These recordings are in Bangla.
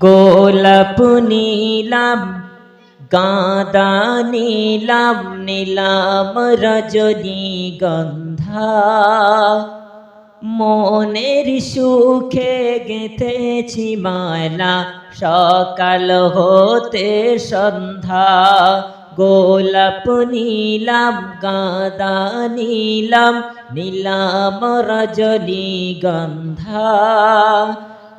গোলাপ নীলাম, গাঁদা নীলাম নীলাম রজনী গন্ধা। মনের সুখে গেঁথেছি মালা, সকাল হতে সন্ধ্যা। গোলাপ নীলাম, গাঁদা নীলাম নীলাম রজনী গন্ধা।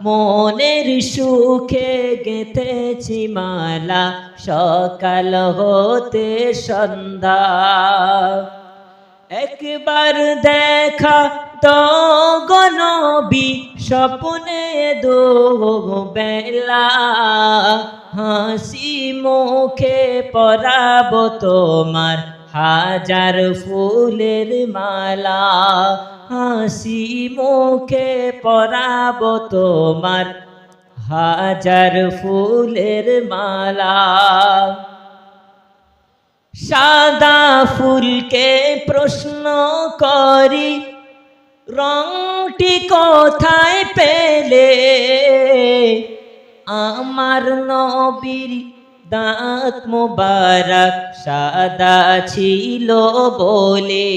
মনের সুখে গেঁথেছি মালা, সকাল হতে সন্ধ্যা। একবার দেখা গনবি স্বপ্নে দো বেলা হাসি মুখে পরাব তোমার হাজার ফুলের মালা হাসি মুখে পরাব তোমার। হাজার ফুলের মালা সাদা ফুলকে প্রশ্ন করি, রংটি কোথায় পেলে? আমার নবীর দাঁত মোবারক সাদা ছিল বলে।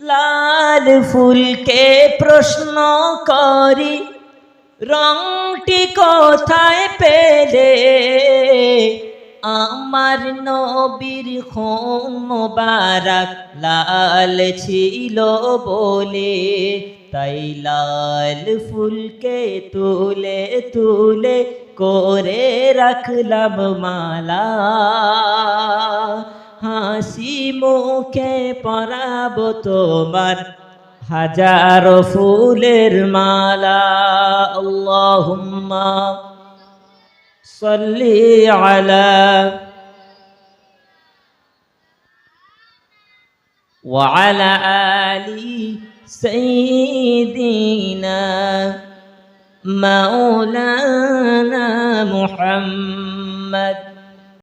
লাল ফুলকে প্রশ্ন করি রংটি কোথায় পেলে? আমার নবীর খুন লাল ছিল বলে, তাই লাল ফুলকে তুলে তুলে করে রাখলাম মালা। হাসি মুখে পরাব তোমার হাজারো ফুলের মালা। আল্লাহুম্মা صلي على وعلى آل سيدنا مولانا محمد